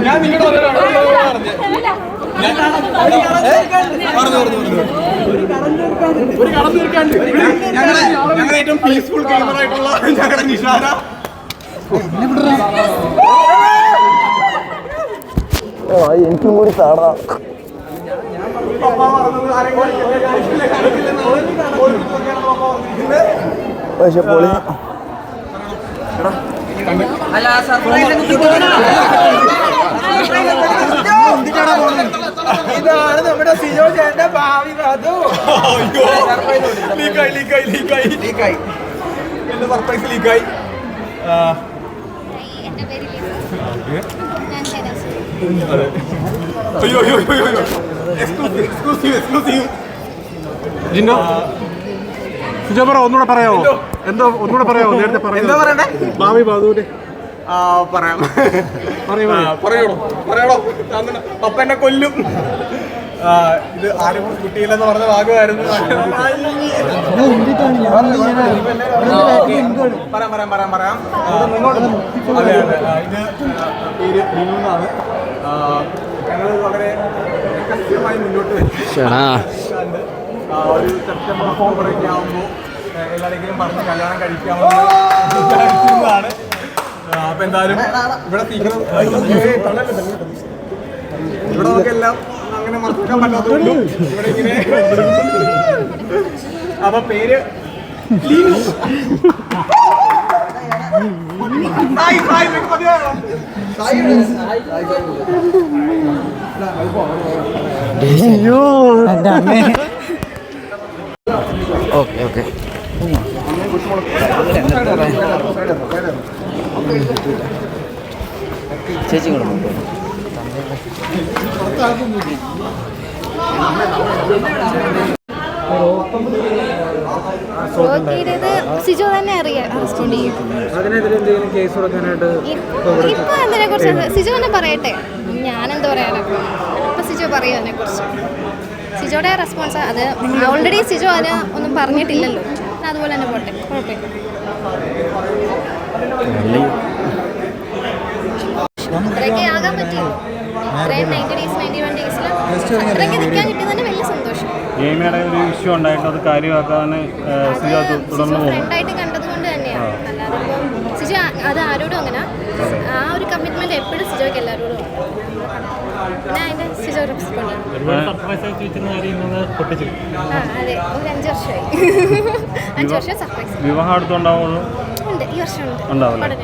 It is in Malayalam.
ഞാൻ നിങ്ങളുടെ ഒരു തീർക്കാണ്ട് ഞങ്ങളെ ഞങ്ങളെ ഏറ്റവും പീസ്ഫുൾ ഗെയിമർ ആയിട്ടുള്ള ഞങ്ങളുടെ നിഷാര. എനിക്കും കൂടി താടാ. പപ്പ പറഞ്ഞത് ആരെയും പക്ഷെ പൊളി. ഇതാണ് നമ്മുടെ സിജോ ചേട്ടന്റെ ഭാവി അയ്യോ. ലീക്കായി ലീക്കായി ലീക്കായി. ലീക്കായി. എന്റെ സർപ്രൈസ് ലീക്കായി. അയ്യോ അയ്യോ അയ്യോ exclusive exclusive exclusive Jinno Sujo പറ ഒന്നുകൂടെ പറയാമോ എന്തോ? ഒന്നുകൂടെ പറയാമോ നേരത്തെ എന്താ പറയണ്ടേ? ഭാവി ബാധുവിന്റെ ആ പറയാം. പറയൂ, ആ, പപ്പ എന്നെ കൊല്ലും. ആ, ഇത് ആരും കിട്ടിയില്ലെന്ന് പറഞ്ഞ ഭാഗമായിരുന്നു പറയാം പറയാം പറയാം പറയാം. ആ, അതെ അതെ. ആ, ഇത് ആ, പേര് ബിനു എന്നാണ്. ഞങ്ങൾ വളരെ രഹസ്യമായി മുന്നോട്ട് വെച്ചു ആ, ഒരു സെപ്റ്റംബർ ഒക്ടോബറൊക്കെ ആകുമ്പോൾ എല്ലാവരെങ്കിലും പറഞ്ഞ് കല്യാണം ആ, അപ്പൊ എന്തായാലും ഇവിടെ ഇവിടെ നമുക്കെല്ലാം അങ്ങനെ മറക്കാൻ പറ്റാത്തതുകൊണ്ട് ഇവിടെ ഇങ്ങനെ അപ്പൊ പേര് ലീനു. സായി, സായി, നിനക്ക് മതിയായോ? Okay okay. ചേച്ചി കൂടെ സിജോ തന്നെ അറിയാം. സിജോ ഞാൻ എന്താ പറയാനോ? ഇപ്പൊ സിജോ പറയും സിജോയുടെ റെസ്പോൺസ് അത് ഓൾറെഡി സിജോ അതിന് ഒന്നും പറഞ്ഞിട്ടില്ലല്ലോ. അതുപോലെ തന്നെ പോട്ടെ കുഴപ്പമില്ല. അത്രയൊക്കെ ആകാൻ പറ്റിയോ ഇത്രയും നയന്റി ഡേയ്സ് നയന്റി വൺ ഡേയ്സിൽ അത്രയൊക്കെ നിൽക്കാൻ കിട്ടിയത് തന്നെ വലിയ സന്തോഷം. ഗെയിമയുടെ ഒരു ഇഷ്യൂ ഉണ്ടായിട്ട് അത് കാര്യമാക്കാൻ സിജോ തു- തുടർന്ന് പോകും. ഫ്രണ്ടായിട്ട് കണ്ടത് കൊണ്ട് തന്നെയാണ് അല്ലാതെ സിജോ അത് ആരോടും അങ്ങനെ വെച്ചിരുന്ന പൊട്ടിച്ചു. അതെ. ഒരു അഞ്ച് വർഷമായി. അഞ്ച് വർഷം സർപ്രൈസ് വിവാഹം അടുത്തുണ്ടാവുള്ളൂ? ഉണ്ട്. ഈ വർഷം ഉണ്ട്. ഉണ്ടാവില്ലേ?